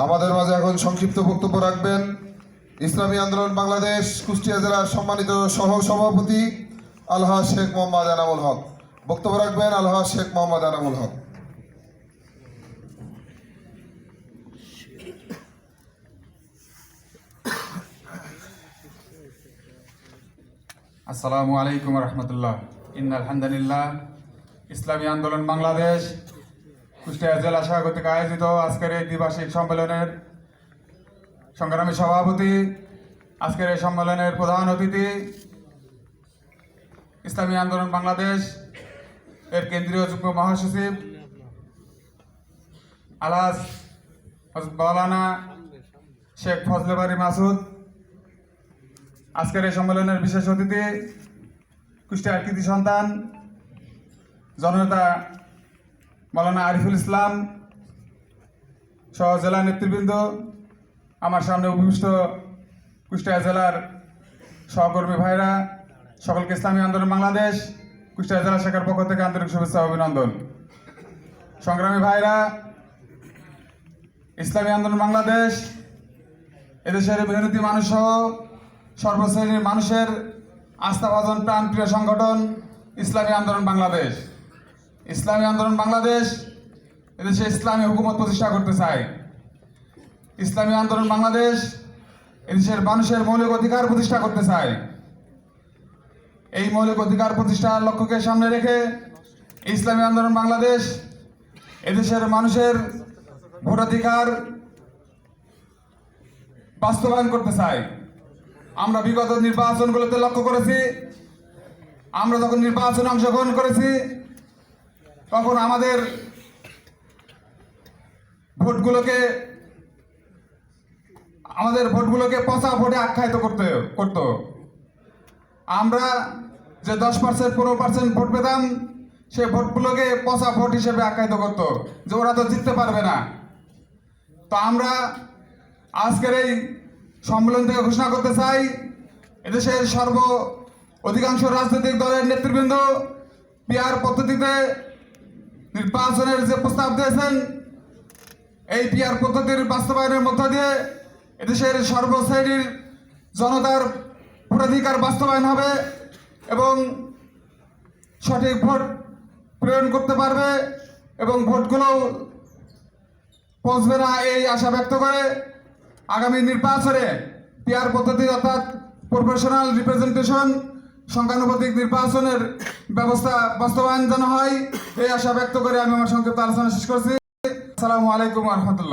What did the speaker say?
আমাদের মাঝে এখন সংক্ষিপ্ত বক্তব্য রাখবেন। ইসলামী আন্দোলন বাংলাদেশ, কুষ্টিয়া জেলার সম্মানিত সহ সভাপতি আলহা শেখ মোহাম্মদ আনামুল হক। বক্তব্য রাখবেন আলহা শেখ মোহাম্মদ আনামুল হক। আসসালামু আলাইকুম রহমতুল্লাহ। ইন্না আলহামদুলিল্লাহ ইসলামী আন্দোলন বাংলাদেশ কুষ্টিয়া জেলা শাখা কর্তৃক আয়োজিত আজকের এই দ্বিবার্ষিক সম্মেলনের সংগ্রামী সভাপতি, আজকের এই সম্মেলনের প্রধান অতিথি, ইসলামী আন্দোলন বাংলাদেশ এর কেন্দ্রীয় যুগ্ম মহাসচিব আলাস মাওলানা শেখ ফজলে বাড়ি মাসুদ, আজকের এই সম্মেলনের বিশেষ অতিথি, কুষ্টিয়ার কৃতি সন্তান, জননেতা মৌলানা আরিফুল ইসলাম সহ জেলা নেতৃবৃন্দ, আমার সামনে উপবিষ্ট কুষ্টিয়া জেলার সহকর্মী ভাইরা, সকলকে ইসলামী আন্দোলন বাংলাদেশ, কুষ্টিয়া জেলা শাখার পক্ষ থেকে আন্তরিক শুভেচ্ছা অভিনন্দন। সংগ্রামী ভাইরা, ইসলামী আন্দোলন বাংলাদেশ, এদেশের মেহনতি মানুষ সহ সর্বশ্রেণীর মানুষের আস্থাভাজন প্রাণপ্রিয় সংগঠন ইসলামী আন্দোলন বাংলাদেশ। ইসলামী আন্দোলন বাংলাদেশ, এদেশে ইসলামী হুকুমত প্রতিষ্ঠা করতে চায় ইসলামী আন্দোলন বাংলাদেশ, এদেশের মানুষের মৌলিক অধিকার প্রতিষ্ঠা করতে চায় এই মৌলিক অধিকার প্রতিষ্ঠার লক্ষ্যকে সামনে রেখে ইসলামী আন্দোলন বাংলাদেশ, এদেশের মানুষের ভোটাধিকার বাস্তবায়ন করতে চাই। আমরা বিগত নির্বাচনগুলোতে লক্ষ্য করেছি, আমরা যখন নির্বাচনে অংশগ্রহণ করেছি তখন আমাদের ভোটগুলোকে আমাদের ভোটগুলোকে পচা ভোটে আখ্যায়িত করতে, করত। আমরা যে দশ পার্সেন্ট, পনেরো পার্সেন্ট ভোট পেতাম, সে ভোটগুলোকে পচা ভোট হিসেবে আখ্যায়িত করতো, যে ওরা তো জিততে পারবে না। তো আমরা আজকের এই সম্মেলন থেকে ঘোষণা করতে চাই, এদেশের সর্ব অধিকাংশ রাজনৈতিক দলের নেতৃবৃন্দ, পিআর পদ্ধতিতে নির্বাচনের যে প্রস্তাব দিয়েছেন, এই পিআর পদ্ধতির বাস্তবায়নের মধ্য দিয়ে এদেশের সর্বশ্রেণীর জনতার ভোটাধিকার বাস্তবায়ন হবে এবং সঠিক ভোট প্রেরণ করতে পারবে এবং ভোটগুলো পৌঁছবে না এই আশা ব্যক্ত করে আগামী নির্বাচনে পিআর পদ্ধতি অর্থাৎ প্রফেশনাল রিপ্রেজেন্টেশন সংখ্যানুপাতিক নির্বাচনের ব্যবস্থা বাস্তবায়ন যেন হয় এই আশা ব্যক্ত করে আমি আমার সংক্ষিপ্ত আলোচনা শেষ করছি। আসসালামু আলাইকুম রহমতুল্লাহ।